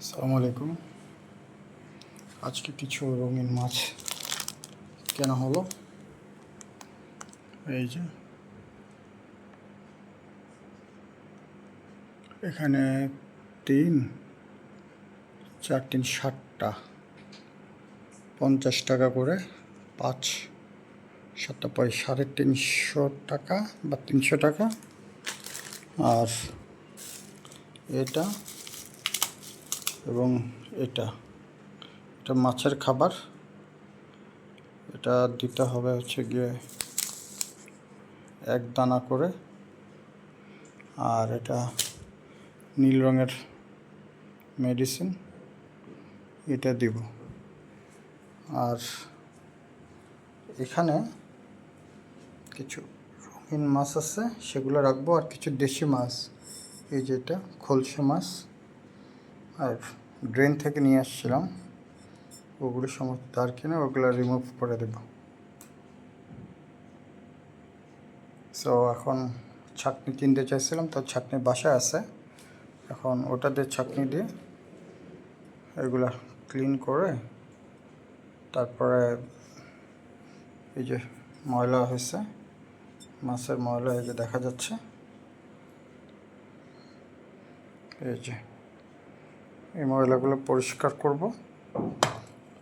আসসালামু আলাইকুম। আজকে কিছু রঙিন মাছ কেনা হলো। এই যে। এখানে তিন, চার, তিন ষাটটা পঞ্চাশ টাকা করে, পাঁচ, সাতটা পয়, সাড়ে তিনশো টাকা বা তিনশো টাকা। আর এটা এবং এটা এটা মাছের খাবার। এটা দিতে হবে হচ্ছে গিয়ে এক দানা করে। আর এটা নীল রঙের মেডিসিন এটা দিব। আর এখানে কিছু রঙিন মাছ আছে, সেগুলো রাখব। আর কিছু দেশি মাছ, এই যেটা খলসে মাছ। আর ড্রেন থেকে নিয়ে আসছিলাম। ওগুলো সমস্ত তার কিনে ওগুলো রিমুভ করে দেব। সো এখন ছাকনি কিনতে চাইছিলাম, তো ছাকনি বাসায় আছে। এখন ওটা দিয়ে ছাকনি দিয়ে এগুলা ক্লিন করে তারপরে এই যে ময়লা হয়েছে, মাছের ময়লা এই যে দেখা যাচ্ছে। এই যে। এই ময়লাগুলো পরিষ্কার করব।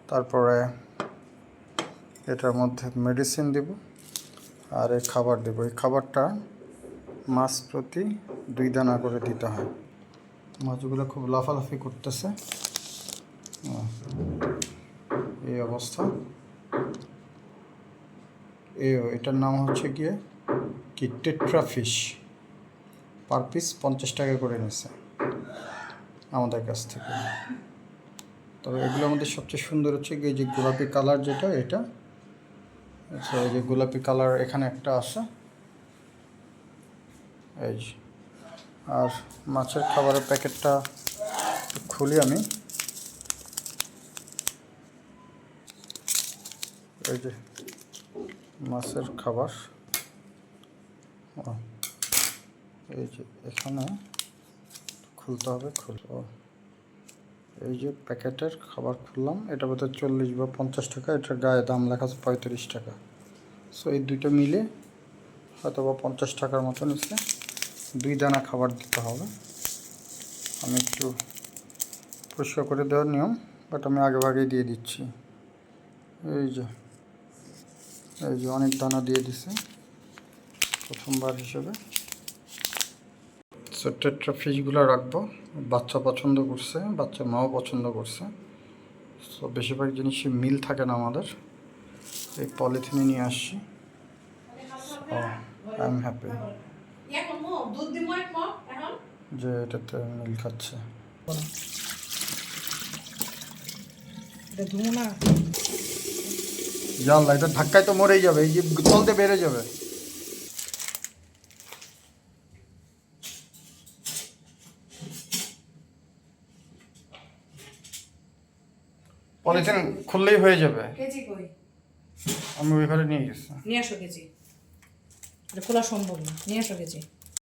তারপরে এটার মধ্যে মেডিসিন দিব আর এই খাবার দেব। এই খাবারটা মাছ প্রতি দুই দানা করে দিতে হয়। মাছগুলো খুব লাফালাফি করতেছে। এই অবস্থা। এ এটার নাম হচ্ছে গিয়ে কি টেট্রা ফিশ পার পিস পঞ্চাশ টাকা করে নিচ্ছে আমাদের কাছ থেকে। তবে এগুলো আমাদের সবচেয়ে সুন্দর হচ্ছে গিয়ে যে গোলাপি কালার যেটা, এটা। আচ্ছা এই যে গোলাপি কালার এখানে একটা আছে। এই যে। আর মাছের খাবারের প্যাকেটটা খুলি আমি। এই যে মাছের খাবার। এই যে এখানে খুলতে হবে খুল ও, এই যে প্যাকেটের খাবার খুললাম এটা বোধহয় চল্লিশ বা পঞ্চাশ টাকা এটার গায়ে দাম লেখা আছে পঁয়ত্রিশ টাকা। সো এই দুটো মিলে হয়তো বা পঞ্চাশ টাকার মতন এসে দুই দানা খাবার দিতে হবে। আমি একটু পরিষ্কার করে দেওয়ার নিয়ম বাট আমি আগে ভাগেই দিয়ে দিচ্ছি। এই যে এই যে অনেক দানা দিয়ে দিছে প্রথমবার হিসেবে। সো টেট্রা ফিশগুলো রাখব। বাচ্চা পছন্দ করছে বাচ্চা মাও পছন্দ করছে। সো বেশিরভাগ জিনিসই মিল থাকে না আমাদের। এই পলিথিনে নিয়ে আসছি। আই এম হ্যাপি যে এটাতে মিল খাচ্ছে। এটা ধুমো না। জানলা এটা ধাক্কায় তো মরেই যাবে এই যে চলতে বেড়ে যাবে। পলিথিন খুললেই হয়ে যাবে। কেজি কই? আমি ওই ঘরে নিয়ে গেছি। নিয়ে আসো কেজি। খোলা সম্ভব না। নিয়ে আসো কেজি।